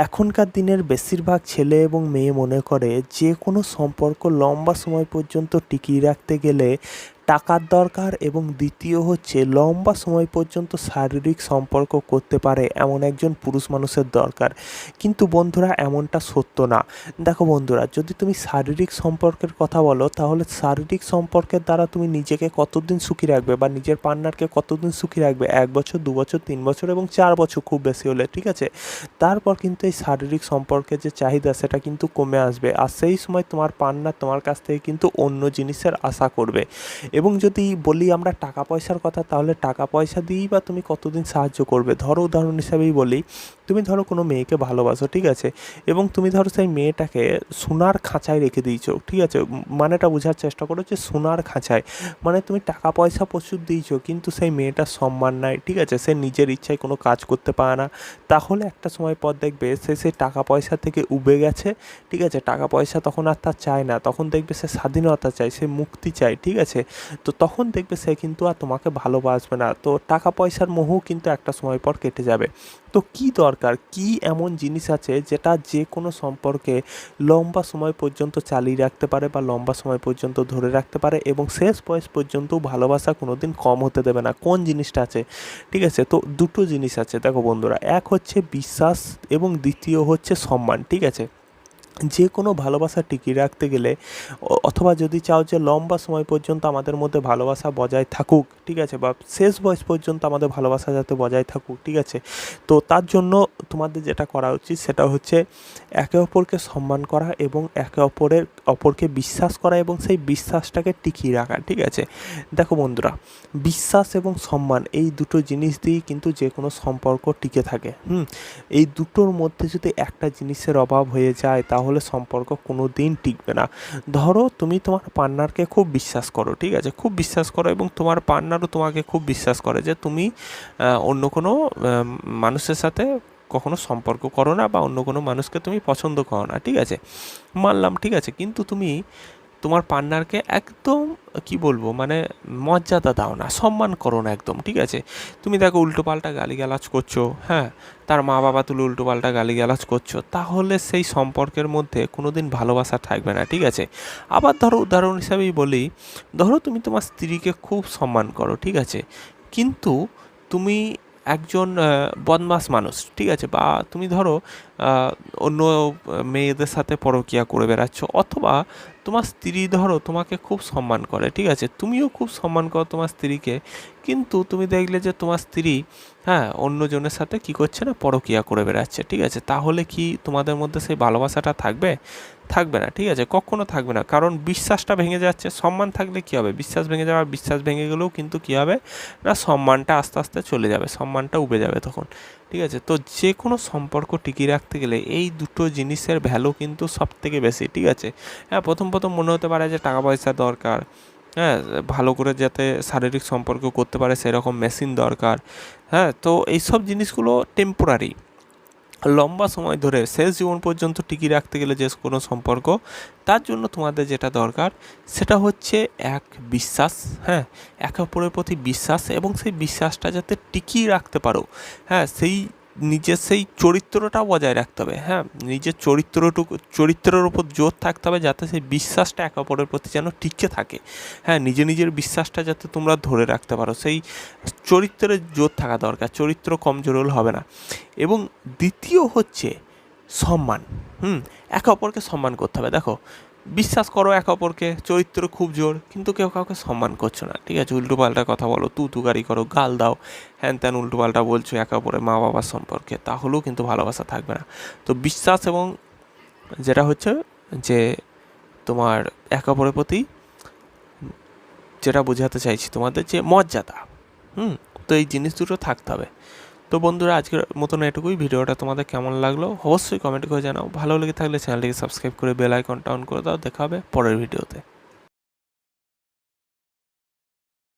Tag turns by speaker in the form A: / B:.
A: এখনকার দিনের বেশিরভাগ ছেলে এবং মেয়ে মনে করে যে কোনো সম্পর্ক লম্বা সময় পর্যন্ত টিকিয়ে রাখতে গেলে টাকার দরকার এবং দ্বিতীয় হচ্ছে লম্বা সময় পর্যন্ত শারীরিক সম্পর্ক করতে পারে এমন একজন পুরুষ মানুষের দরকার। কিন্তু বন্ধুরা, এমনটা সত্য না। দেখো বন্ধুরা, যদি তুমি শারীরিক সম্পর্কের কথা বলো, তাহলে শারীরিক সম্পর্কের দ্বারা তুমি নিজেকে কতদিন সুখী রাখবে বা নিজের পার্টনারকে কতদিন সুখী রাখবে? এক বছর, দু বছর, তিন বছর এবং চার বছর খুব বেশি হলে, ঠিক আছে? তারপর কিন্তু এই শারীরিক সম্পর্কের যে চাহিদা, সেটা কিন্তু কমে আসবে। আর সেই সময় তোমার পার্টনার তোমার কাছ থেকে কিন্তু অন্য জিনিসের আশা করবে। এবং যদি বলি আমরা টাকা পয়সার কথা, তাহলে টাকা পয়সা দিয়েই বা তুমি কতদিন সাহায্য করবে? ধরো উদাহরণ হিসাবেই বলি তুমি ধরো কোনো মেয়েকে ভালোবাসো, ঠিক আছে? এবং তুমি ধরো সেই মেয়েটাকে সোনার খাঁচায় রেখে দিয়েছ, ঠিক আছে? মানেটা বোঝার চেষ্টা করো যে সোনার খাঁচায়। মানে তুমি টাকা পয়সা প্রচুর দিয়েছ, কিন্তু সেই মেয়েটার সম্মান নাই, ঠিক আছে? সে নিজের ইচ্ছায় কোনো কাজ করতে পারে না। তাহলে একটা সময় পর দেখবে সে সেই টাকা পয়সা থেকে উবে গেছে, ঠিক আছে? টাকা পয়সা তখন আর তার চায় না। তখন দেখবে সে স্বাধীনতা চায়, সে মুক্তি চায়, ঠিক আছে? তো তখন দেখবে সে কিন্তু আর তোমাকে ভালোবাসবে না। তো টাকা পয়সার মোহ কিন্তু একটা সময় পর কেটে যাবে। তো কি দরকার? কি এমন জিনিস আছে যেটা যে কোনো সম্পর্কে লম্বা সময় পর্যন্ত চালিয়ে রাখতে পারে বা লম্বা সময় পর্যন্ত ধরে রাখতে পারে এবং শেষ বয়স পর্যন্ত ভালোবাসা কোনো দিন কম হতে দেবে না? কোন জিনিসটা আছে? ঠিক আছে, তো দুটো জিনিস আছে। দেখো বন্ধুরা, এক হচ্ছে বিশ্বাস এবং দ্বিতীয় হচ্ছে সম্মান। ঠিক আছে? যে কোনো ভালোবাসা টিকিয়ে রাখতে গেলে অথবা যদি চাও যে লম্বা সময় পর্যন্ত আমাদের মধ্যে ভালোবাসা বজায় থাকুক, ঠিক আছে, বা শেষ বয়স পর্যন্ত আমাদের ভালোবাসা যাতে বজায় থাকুক, ঠিক আছে, তো তার জন্য তোমাদের যেটা করা উচিত সেটা হচ্ছে একে অপরকে সম্মান করা এবং একে অপরের, অপরকে বিশ্বাস করা এবং সেই বিশ্বাসটাকে টিকিয়ে রাখা, ঠিক আছে? দেখো বন্ধুরা, বিশ্বাস এবং সম্মান এই দুটো জিনিস দিয়েই কিন্তু যে কোনো সম্পর্ক টিকে থাকে, হুম? এই দুটোর মধ্যে যদি একটা জিনিসের অভাব হয়ে যায় তাহলে সম্পর্ক কোনো দিন টিকবে না। ধরো তুমি তোমার পার্টনারকে খুব বিশ্বাস করো, ঠিক আছে? খুব বিশ্বাস করো এবং তোমার পার্টনারও তোমাকে খুব বিশ্বাস করে যে তুমি অন্য কোনো মানুষের সাথে কখনো সম্পর্ক করো না বা অন্য কোনো মানুষকে তুমি পছন্দ করো না, ঠিক আছে? মানলাম, ঠিক আছে? কিন্তু তুমি তোমার পার্টনারকে একদম, কি বলব মানে মর্যাদা দাও না, সম্মান করো না একদম, ঠিক আছে? তুমি দেখো উল্টোপাল্টা গালিগালাজ করছ হ্যাঁ? তার মা বাবা তুলে উল্টোপাল্টা গালিগালাজ করছ, তাহলে সেই সম্পর্কের মধ্যে কোনো দিন ভালোবাসা থাকবে না, ঠিক আছে? আবার ধরো উদাহরণ হিসাবেই বলি, ধরো তুমি তোমার স্ত্রীকে খুব সম্মান করো, ঠিক আছে? কিন্তু তুমি একজন বদমাস মানুষ, ঠিক আছে? বা তুমি ধরো অন্য মেয়েদের সাথে পরকীয়া করে বেড়াচ্ছ, অথবা তোমার স্ত্রী ধরো তোমাকে খুব সম্মান করে, ঠিক আছে? তুমিও খুব সম্মান করো তোমার স্ত্রীকে, কিন্তু তুমি দেখলে যে তোমার স্ত্রী হ্যাঁ অন্যজনের সাথে কি করছে না, পরকীয়া করে বেড়াচ্ছে, ঠিক আছে? তাহলে কি তোমাদের মধ্যে সেই ভালোবাসাটা থাকবে? থাকবে না, ঠিক আছে? কখনো থাকবে না। কারণ বিশ্বাসটা ভেঙে যাচ্ছে। সম্মান থাকলে কি হবে? বিশ্বাস ভেঙে যাওয়ার বিশ্বাস ভেঙে গেলেও কিন্তু কি হবে? না, সম্মানটা আস্তে আস্তে চলে যাবে, সম্মানটা উবে যাবে তখন, ঠিক আছে? তো যে কোনো সম্পর্ক টিকিয়ে রাখতে গেলে এই দুটো জিনিসের ভ্যালু কিন্তু সব থেকে বেশি, ঠিক আছে? হ্যাঁ প্রথম প্রথম মনে হতে পারে যে টাকা পয়সা দরকার হ্যাঁ ভালো করে যাতে শারীরিক সম্পর্ক করতে পারে সেরকম মেশিন দরকার হ্যাঁ? তো এইসব জিনিসগুলো টেম্পোরারি লম্বা সময় ধরে শেষ জীবন পর্যন্ত টিকিয়ে রাখতে গেলে যে কোনো সম্পর্ক, তার জন্য তোমাদের যেটা দরকার, সেটা হচ্ছে এক বিশ্বাস হ্যাঁ? একে অপরের প্রতি বিশ্বাস এবং সেই বিশ্বাসটা যাতে টিকিয়ে রাখতে পারো হ্যাঁ? সেই নিজের সেই চরিত্রটা বজায় রাখতে হবে। হ্যাঁ নিজের চরিত্রটুকু, চরিত্রের উপর জোর থাকতে হবে যাতে সেই বিশ্বাসটা একে অপরের প্রতি যেন টিকে থাকে। হ্যাঁ নিজে নিজের বিশ্বাসটা যাতে তোমরা ধরে রাখতে পারো। সেই চরিত্রের জোর থাকা দরকার, চরিত্র কমজোর হলে হবে না। এবং দ্বিতীয় হচ্ছে সম্মান। হুম, একে অপরকে সম্মান করতে হবে। দেখো বিশ্বাস করো একে অপরকে, চরিত্র খুব জোর, কিন্তু কেউ কাউকে সম্মান করছ না। ঠিক আছে, উল্টোপাল্টা কথা বলো, তু তুকারি করো, গাল দাও, হ্যান ত্যান উল্টোপাল্টা বলছো একে অপরের মা বাবার সম্পর্কে, তাহলেও কিন্তু ভালোবাসা থাকবে না। তো বিশ্বাস এবং যেটা হচ্ছে যে তোমার একে অপরের প্রতি যেটা বোঝাতে চাইছি তোমাদের যে মর্যাদা, হুম? তো এই জিনিস দুটো থাকতে হবে। তো বন্ধুরা, আজকের মতন এটুকুই। ভিডিওটা তোমাদের কেমন লাগল? অবশ্যই কমেন্ট করে জানাও। ভালো লেগে থাকলে চ্যানেলটিকে সাবস্ক্রাইব করে বেল আইকনটা অন করে দাও। দেখা হবে পরের ভিডিওতে।